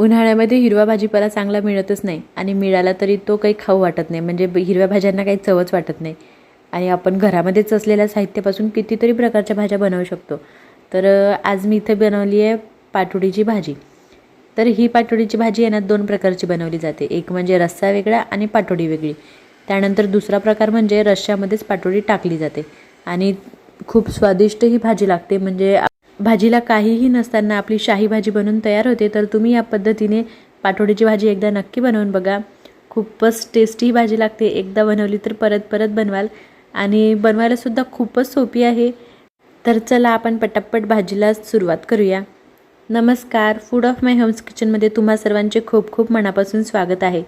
उन्हाळ्यामध्ये हिरवा भाजीपाला चांगला मिळतच नाही आणि मिळाला तरी तो काही खाऊ वाटत नाही. म्हणजे हिरव्या भाज्यांना काही चवच वाटत नाही. आणि आपण घरामध्येच असलेल्या साहित्यापासून कितीतरी प्रकारच्या भाज्या बनवू शकतो. तर आज मी इथे बनवली आहे पाटोडीची भाजी. तर ही पाटोडीची भाजी आहे ना दोन प्रकारची बनवली जाते. एक म्हणजे रस्सा वेगळा आणि पाटोडी वेगळी. त्यानंतर दुसरा प्रकार म्हणजे रश्श्यामध्येच पाटोडी टाकली जाते. आणि खूप स्वादिष्ट ही भाजी लागते. म्हणजे भाजीला काहीही नसताना आपली शाही भाजी बनवून तयार होते तर तुम्ही या पद्धतीने पाठोडीची भाजी एकदा नक्की बनवून बघा. खूपच टेस्टी ही भाजी लागते. एकदा बनवली तर परत परत बनवाल. आणि बनवायलासुद्धा खूपच सोपी आहे. तर चला आपण पटापट भाजीला सुरुवात करूया. नमस्कार. फूड ऑफ माय होम्स किचनमध्ये तुम्हा सर्वांचे खूप खूप मनापासून स्वागत आहे.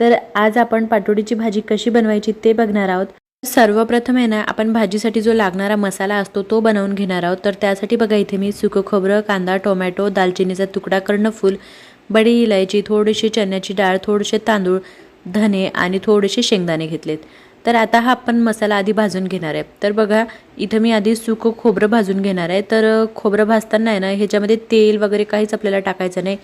तर आज आपण पाटोडीची भाजी कशी बनवायची ते बघणार आहोत. सर्वप्रथम आहे ना आपण भाजीसाठी जो लागणारा मसाला असतो तो बनवून घेणार आहोत. तर त्यासाठी बघा इथे मी सुकं खोबरं कांदा टोमॅटो दालचिनीचा तुकडा कर्णफूल बडी इलायची थोडीशी चण्याची डाळ थोडेसे तांदूळ धने आणि थोडेसे शेंगदाणे घेतलेत. तर आता हा आपण मसाला आधी भाजून घेणार आहे. तर बघा इथं मी आधी सुकं खोबरं भाजून घेणार आहे. तर खोबरं भाजताना आहे ना ह्याच्यामध्ये तेल वगैरे काहीच आपल्याला टाकायचं नाही.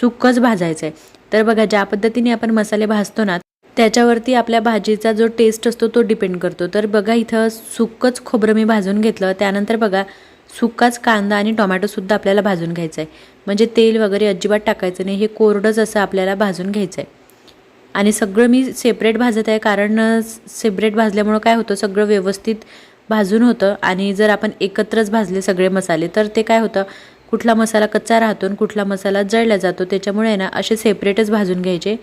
सुकंच भाजायचं आहे तर बघा ज्या पद्धतीने आपण मसाले भाजतो ना त्याच्यावरती आपल्या भाजीचा जो टेस्ट असतो तो डिपेंड करतो. तर बघा इथं सुकंच खोबरं मी भाजून घेतलं. त्यानंतर बघा सुकाच कांदा आणि टोमॅटोसुद्धा आपल्याला भाजून घ्यायचा आहे म्हणजे तेल वगैरे अजिबात टाकायचं नाही. हे कोरडंच असं आपल्याला भाजून घ्यायचं आहे आणि सगळं मी सेपरेट भाजत आहे. कारण सेपरेट भाजल्यामुळं काय होतं सगळं व्यवस्थित भाजून होतं. आणि जर आपण एकत्रच भाजले सगळे मसाले तर ते काय होतं कुठला मसाला कच्चा राहतो आणि कुठला मसाला जळला जातो. त्याच्यामुळे आहे ना असे सेपरेटच भाजून घ्यायचे.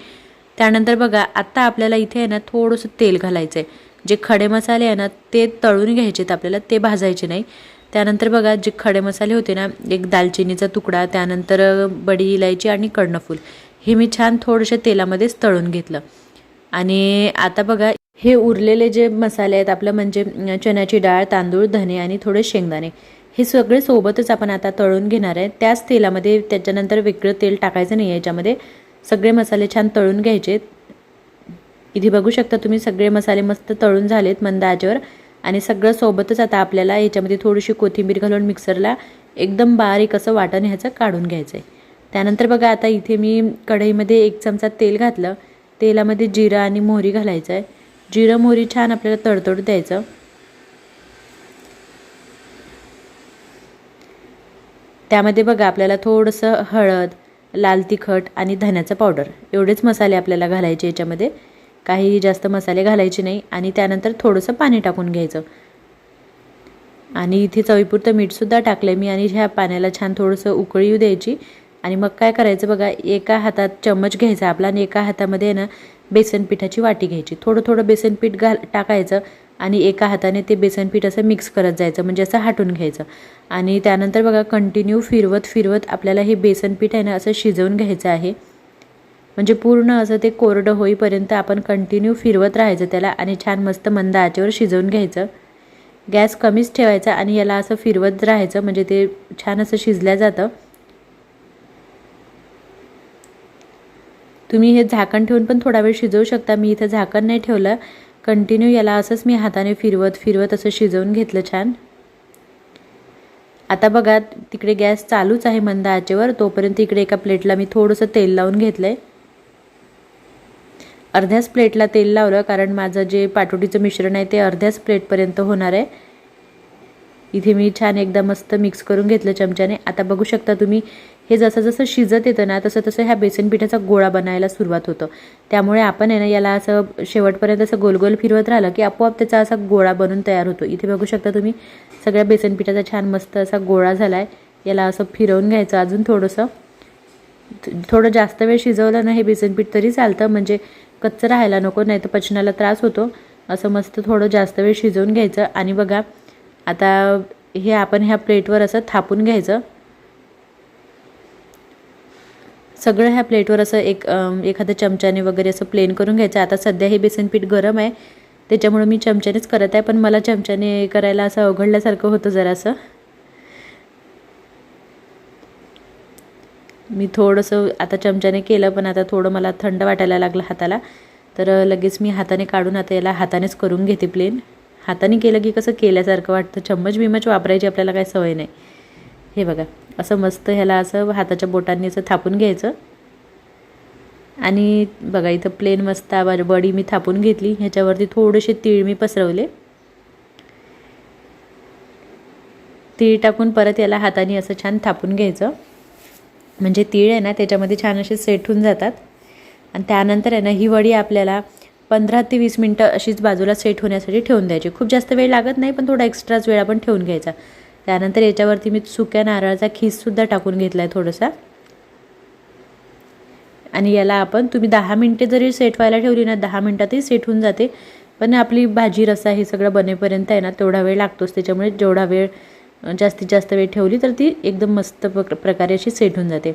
त्यानंतर बघा आत्ता आपल्याला इथे आहे ना थोडंसं तेल घालायचं आहे जे खडे मसाले आहे ना ते तळून घ्यायचेत आपल्याला ते भाजायचे नाही. त्यानंतर बघा जे खडे मसाले होते ना एक दालचिनीचा तुकडा त्यानंतर बडी इलायची आणि कडणफूल हे मी छान थोडंशा तेलामध्येच तळून घेतलं. आणि आता बघा हे उरलेले जे मसाले आहेत आपलं म्हणजे चण्याची डाळ तांदूळ धने आणि थोडे शेंगदाणे हे सगळे सोबतच आपण आता तळून घेणार आहे. त्याच तेलामध्ये त्याच्यानंतर वेगळं तेल टाकायचं नाही आहे याच्यामध्ये. सगळे मसाले छान तळून घ्यायचे. इथे बघू शकता तुम्ही सगळे मसाले मस्त तळून झालेत मंद आचेवर आणि सगळं सोबतच आता आपल्याला याच्यामध्ये थोडीशी कोथिंबीर घालून मिक्सरला एकदम बारीक असं वाटण ह्याचं काढून घ्यायचं आहे त्यानंतर बघा आता इथे मी कढईमध्ये एक चमचा तेल घातलं. तेलामध्ये जिरं आणि मोहरी घालायचं आहे जिरं मोहरी छान आपल्याला तडतड द्यायचं. त्यामध्ये बघा आपल्याला थोडंसं हळद लाल तिखट आणि धन्याचं पावडर. एवढेच मसाले आपल्याला घालायचे याच्यामध्ये. काही जास्त मसाले घालायचे नाही आणि त्यानंतर थोडंसं पाणी टाकून घ्यायचं. आणि इथे चवीपुरतं मीठसुद्धा टाकलं मी आणि ह्या पाण्याला छान थोडंसं उकळी येऊ द्यायची. आणि मग काय करायचं बघा एका हातात चम्मच घ्यायचा आपला आणि एका हातामध्ये ना बेसन पिठाची वाटी घ्यायची. थोडं थोडं बेसन पीठ घाल टाकायचं. आणि एका हाताने ते बेसनपीठ असं मिक्स करत जायचं म्हणजे असं हाटून घ्यायचं. आणि त्यानंतर बघा कंटिन्यू फिरवत फिरवत आपल्याला हे बेसनपीठ आहे ना असं शिजवून घ्यायचं आहे. म्हणजे पूर्ण असं ते कोरडं होईपर्यंत आपण कंटिन्यू फिरवत राहायचं त्याला आणि छान मस्त मंद आचेवर शिजवून घ्यायचं. गॅस कमीच ठेवायचा आणि याला असं फिरवत राहायचं म्हणजे ते छान असं शिजल्या जातं. तुम्ही हे झाकण ठेवून पण थोडा वेळ शिजवू शकता. मी इथं झाकण नाही ठेवलं. कंटिन्यू याला असंच मी हाताने फिरवत फिरवत असं शिजवून घेतलं छान. आता बघा तिकडे गॅस चालूच आहे मंद आचेवर तोपर्यंत इकडे एका प्लेटला मी थोडंसं तेल लावून घेतलं आहे अर्ध्याच प्लेटला तेल लावलं कारण माझं जे पाटोटीचं मिश्रण आहे ते अर्ध्याच प्लेटपर्यंत होणार आहे. इथे मी छान एकदा मस्त मिक्स करून घेतलं चमच्याने. आता बघू शकता तुम्ही हे जसं जसं शिजत येतं ना तसं तसं ह्या बेसन पिठाचा गोळा बनायला सुरुवात होतं. त्यामुळे आपण आहे ना याला असं शेवटपर्यंत असं गोलगोल फिरवत राहिलं की आपोआप त्याचा असा गोळा बनून तयार होतो. इथे बघू शकता तुम्ही सगळ्या बेसन पिठाचा छान मस्त असा गोळा झाला आहे याला असं फिरवून घ्यायचं अजून थोडंसं. थोडं जास्त वेळ शिजवलं ना हे बेसन पीठ तरी चालतं म्हणजे कच्चं राहायला नको नाही तर पचनाला त्रास होतो. असं मस्त थोडं जास्त वेळ शिजवून घ्यायचं. आणि बघा आता हे आपण ह्या प्लेटवर असं थापून घ्यायचं. सगळं ह्या प्लेटवर असं एक एखाद्या चमच्याने वगैरे असं प्लेन करून घ्यायचं. आता सध्या हे बेसन पीठ गरम आहे. त्याच्यामुळे मी चमच्यानेच करत आहे पण मला चमच्याने करायला असं अवघडल्यासारखं होतं जरासं. मी थोडंसं आता चमच्याने केलं पण आता थोडं मला थंड वाटायला लागलं हाताला. तर लगेच मी हाताने काढून आता याला हातानेच करून घेते प्लेन हाताने केलं की कसं केल्यासारखं वाटतं. चम्मच बिमच वापरायची आपल्याला काही सवय नाही. हे बघा असं मस्त ह्याला असं हाताच्या बोटांनी असं थापून घ्यायचं. आणि बघा इथं प्लेन मस्त बडी मी थापून घेतली. ह्याच्यावरती थोडेसे तीळ मी पसरवले. तीळ टाकून परत याला हाताने असं छान थापून घ्यायचं. म्हणजे तीळ आहे ना त्याच्यामध्ये छान असे सेट होऊन जातात. आणि त्यानंतर आहे ना ही वडी आपल्याला पंधरा ते वीस मिनटं अशीच बाजूला सेट होण्यासाठी ठेवून द्यायची. खूप जास्त वेळ लागत नाही पण थोडा एक्स्ट्राच वेळ आपण ठेवून घ्यायचा. त्यानंतर याच्यावरती मी सुक्या नारळाचा खीससुद्धा टाकून घेतला आहे थोडासा. आणि याला आपण तुम्ही दहा मिनटे जरी सेट व्हायला ठेवली ना दहा मिनटातही सेट होऊन जाते. पण आपली भाजी रसा हे सगळं बनेपर्यंत आहे ना तेवढा वेळ लागतोच. त्याच्यामुळे जेवढा वेळ जास्तीत जास्त वेळ ठेवली तर ती एकदम मस्त प्र प्रकारे अशी सेट होऊन जाते.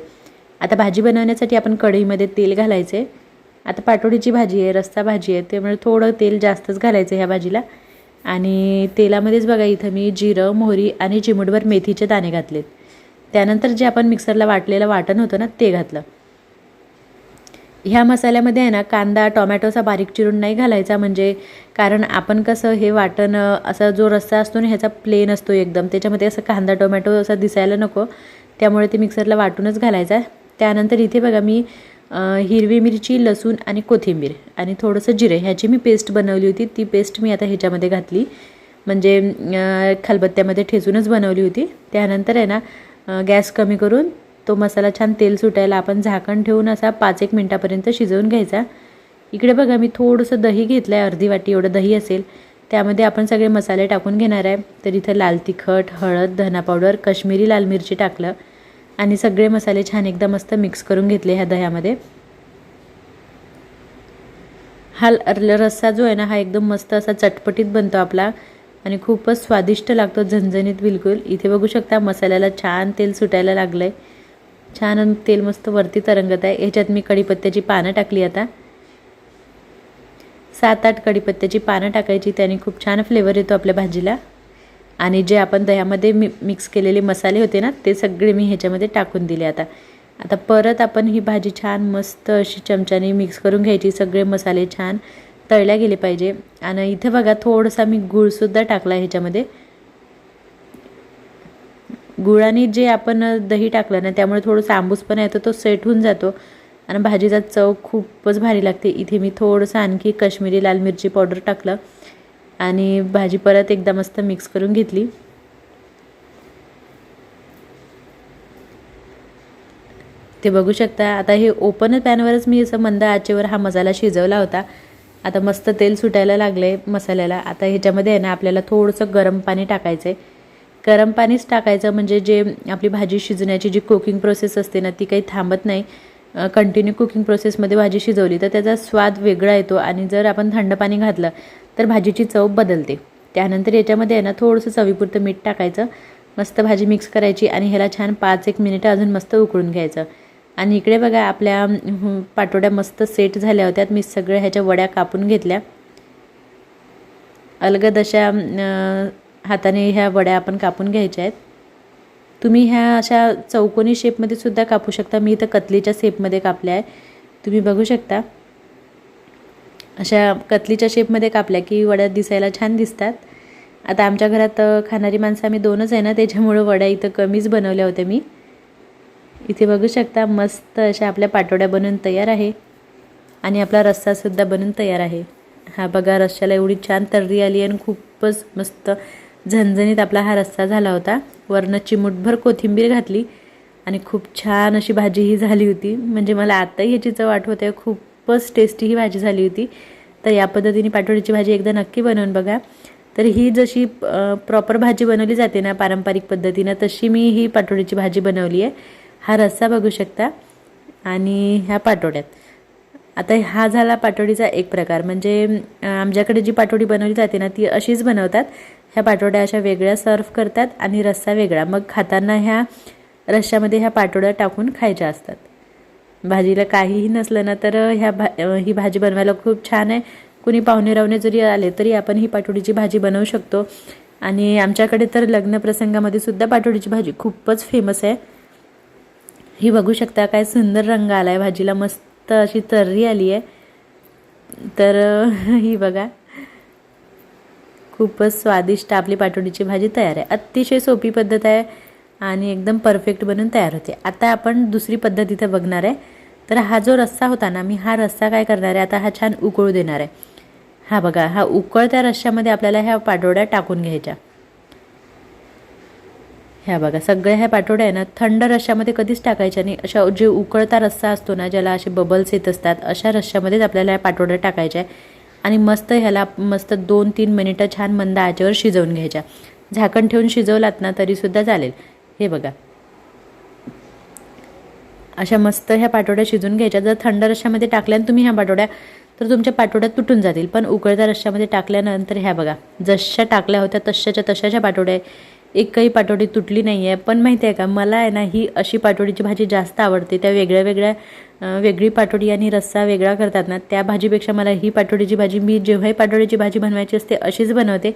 आता भाजी बनवण्यासाठी आपण कढईमध्ये तेल घालायचे आता पाटोडीची भाजी आहे रस्सा भाजी आहे त्यामुळे थोडं तेल जास्तच घालायचं ह्या भाजीला. आणि तेलामध्येच बघा इथं मी जिरं मोहरी आणि चिमूटभर मेथीचे दाणे घातलेत. त्यानंतर जे आपण मिक्सरला वाटलेलं वाटण होतं ना ते घातलं. ह्या मसाल्यामध्ये आहे ना कांदा टोमॅटोचा बारीक चिरून नाही घालायचा म्हणजे कारण आपण कसं हे वाटण असा जो रस्सा असतो ना ह्याचा प्लेन असतो एकदम. त्याच्यामध्ये असं कांदा टोमॅटो असा दिसायला नको. त्यामुळे ते मिक्सरला वाटूनच घालायचा. त्यानंतर इथे बघा मी हिरवी मिरची लसूण आणि कोथिंबीर आणि थोडंसं जिरे. ह्याची मी पेस्ट बनवली होती. ती पेस्ट मी आता ह्याच्यामध्ये घातली. म्हणजे खलबत्त्यामध्ये ठेचूनच बनवली होती. त्यानंतर आहे ना गॅस कमी करून तो मसाला छान तेल सुटायला आपण झाकण ठेवून असा पाच एक मिनटापर्यंत शिजवून घ्यायचा. इकडे बघा मी थोडंसं दही घेतलं आहे अर्धी वाटी एवढं दही असेल. त्यामध्ये आपण सगळे मसाले टाकून घेणार आहे. तर इथं लाल तिखट हळद धना पावडर कश्मीरी लाल मिरची टाकलं. आणि सगळे मसाले छान एकदा मस्त मिक्स करून घेतले ह्या दह्यामध्ये. हा रस्सा जो आहे ना हा एकदम मस्त असा चटपटीत बनतो आपला आणि खूपच स्वादिष्ट लागतो झणझणीत बिलकुल. इथे बघू शकता मसाल्याला छान तेल सुटायला लागलं आहे छान तेल मस्त वरती तरंगत आहे. ह्याच्यात मी कढीपत्त्याची पानं टाकली आता. सात आठ कढीपत्त्याची पानं टाकायची त्याने खूप छान फ्लेवर येतो आपल्या भाजीला. आणि जे आपण दह्यामध्ये मि मिक्स केलेले मसाले होते ना ते सगळे मी ह्याच्यामध्ये टाकून दिले आता. आता परत आपण ही भाजी छान मस्त अशी चमच्याने मिक्स करून घ्यायची सगळे मसाले छान तळल्या गेले पाहिजे. आणि इथे बघा थोडासा मी गूळसुद्धा टाकला ह्याच्यामध्ये. गुळाने जे आपण दही टाकलं ना त्यामुळे थोडंसं आंबूस पण येतो तो सेट होऊन जातो. आणि भाजीचा चव खूपच भारी लागते. इथे मी थोडंसं आणखी कश्मीरी लाल मिरची पावडर टाकलं. आणि भाजी परत एकदा मस्त मिक्स करून घेतली. ते बघू शकता आता हे ओपन पॅनवरच मी असं मंद आचेवर हा मसाला शिजवला होता. आता मस्त तेल सुटायला लागलं आहे मसाल्याला. आता ह्याच्यामध्ये आहे ना आपल्याला थोडंसं गरम पाणी टाकायचं आहे गरम पाणीच टाकायचं म्हणजे जे आपली भाजी शिजण्याची जी कुकिंग प्रोसेस असते ना ती काही थांबत नाही. कंटिन्यू कुकिंग प्रोसेसमध्ये भाजी शिजवली तर त्याचा स्वाद वेगळा येतो. आणि जर आपण थंड पाणी घातलं तर भाजीची चव बदलते. त्यानंतर याच्यामध्ये आहे ना थोडंसं चवीपुरतं मीठ टाकायचं. मस्त भाजी मिक्स करायची आणि ह्याला छान पाच एक मिनिटं अजून मस्त उकळून घ्यायचं. आणि इकडे बघा आपल्या पाटोड्या मस्त सेट झाल्या होत्या. मी सगळ्या ह्याच्या वड्या कापून घेतल्या. अलगद अशा हाताने ह्या वड्या आपण कापून घ्यायच्या आहेत. तुम्ही ह्या अशा चौकोनी शेपमध्ये सुद्धा कापू शकता. मी इथं कतलीच्या शेपमध्ये कापल्या आहे तुम्ही बघू शकता. अशा कतलीच्या शेपमध्ये कापल्या की वड्या दिसायला छान दिसतात. आता आमच्या घरात खाणारी माणसं आम्ही दोनच आहे ना त्याच्यामुळं वड्या इथं कमीच बनवल्या होत्या मी. इथे बघू शकता मस्त अशा आपल्या पाटोड्या बनवून तयार आहे. आणि आपला रस्सासुद्धा बनून तयार आहे. हा बघा रस्स्याला एवढी छान तर्री आली आणि खूपच मस्त झणझणीत आपला हा रस्सा झाला होता. वरनं चिमूटभर कोथिंबीर घातली आणि खूप छान अशी भाजी ही झाली होती. म्हणजे मला आत्ताही ह्याची चव आठवते. खूपच टेस्टी ही भाजी झाली होती. तर या पद्धतीने पाटोळीची भाजी एकदा नक्की बनवून बघा. तर ही जशी प्रॉपर भाजी बनवली जाते ना पारंपरिक पद्धतीनं तशी मी ही पाटोळीची भाजी बनवली आहे. हा रस्सा बघू शकता. आणि ह्या पाटोड्यात. आता हा झाला पाटोडीचा एक प्रकार. म्हणजे आमच्याकडे जी पाटोडी बनवली जाते ना ती अशीच बनवतात. ह्या पाटोड्या अशा वेगळ्या सर्व करतात आणि रस्सा वेगळा. मग खाताना ह्या रश्श्यामध्ये ह्या पाटोड्या टाकून खायच्या असतात. भाजीला काहीही नसलं ना तर ह्या भा ही भाजी बनवायला खूप छान आहे. कुणी पाहुणे रावणे जरी आले तरी आपण ही पाटोडीची भाजी बनवू शकतो. आणि आमच्याकडे तर लग्नप्रसंगामध्ये सुद्धा पाटोडीची भाजी खूपच फेमस आहे. ही बघू शकता काय सुंदर रंग आला आहे भाजीला मस्त अशी तर्री आली आहे. तर ही बघा. खूपच स्वादिष्ट आपली पाटोडीची भाजी तयार आहे. अतिशय सोपी पद्धत आहे. आणि एकदम परफेक्ट बनून तयार होते. आता आपण दुसरी पद्धत इथं बघणार आहे. तर हा जो रस्सा होता ना मी हा रस्सा काय करणार आहे? आता हा छान उकळू देणार आहे. हा बघा हा उकळत्या रश्श्यामध्ये आपल्याला ह्या पाटोड्या टाकून घ्यायच्या. ह्या बघा सगळ्या ह्या पाटोड्या आहे ना थंड रश्श्यामध्ये कधीच टाकायच्या नाही. अशा जे उकळता रस्सा असतो ना ज्याला असे बबल्स येत असतात अशा रश्श्यामध्येच आपल्याला ह्या पाटोड्या टाकायच्या आहे. आणि मस्त ह्याला मस्त दोन तीन मिनिटं छान मंद आचेवर शिजवून घ्यायच्या. झाकण ठेवून शिजवलात ना तरीसुद्धा चालेल. हे बघा. अशा मस्त ह्या पाटोड्या शिजून घ्यायच्या. जर थंड रश्श्यामध्ये टाकल्यानं तुम्ही ह्या पाटोड्या तर तुमच्या पाटोड्या तुटून जातील. पण उकळत्या रश्श्यामध्ये टाकल्यानंतर ह्या बघा जशा टाकल्या होत्या तशाच्या तशाच्या पाटोड्या. आहे एकही पाटोडी तुटली नाही आहे पण माहिती आहे का मला आहे ना ही अशी पाटोडीची भाजी जास्त आवडते. त्या वेगळ्या वेगळ्या वेगळी पाटोडी आणि रस्सा वेगळा करतात ना त्या भाजीपेक्षा मला ही पाटोडीची भाजी मी जेव्हाही पाटोडीची भाजी बनवायची असते अशीच बनवते.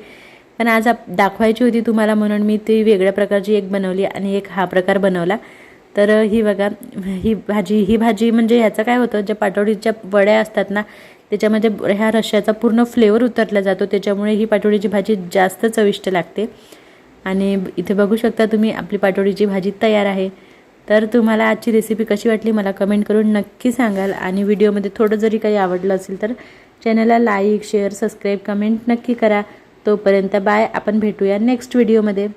पण आज आप दाखवायची होती तुम्हाला म्हणून मी ती वेगळ्या प्रकारची एक बनवली आणि एक हा प्रकार बनवला. तर ही बघा ही भाजी ही भाजी म्हणजे ह्याचं काय होतं ज्या पाटोडीच्या वड्या असतात ना त्याच्यामध्ये ह्या रश्याचा पूर्ण फ्लेवर उतरला जातो त्याच्यामुळे ही पाटोडीची भाजी जास्त चविष्ट लागते. आणि इथे बघू शकता तुम्ही आपली पाटोडीची भाजी तयार आहे. तर तुम्हाला आजची रेसिपी कशी वाटली मला कमेंट करून नक्की सांगाल. आणि व्हिडिओमध्ये थोडं जरी काही आवडलं असेल तर चॅनलला लाईक शेअर सबस्क्राईब कमेंट नक्की करा. तोपर्यंत बाय. आपण भेटूया नेक्स्ट व्हिडिओमध्ये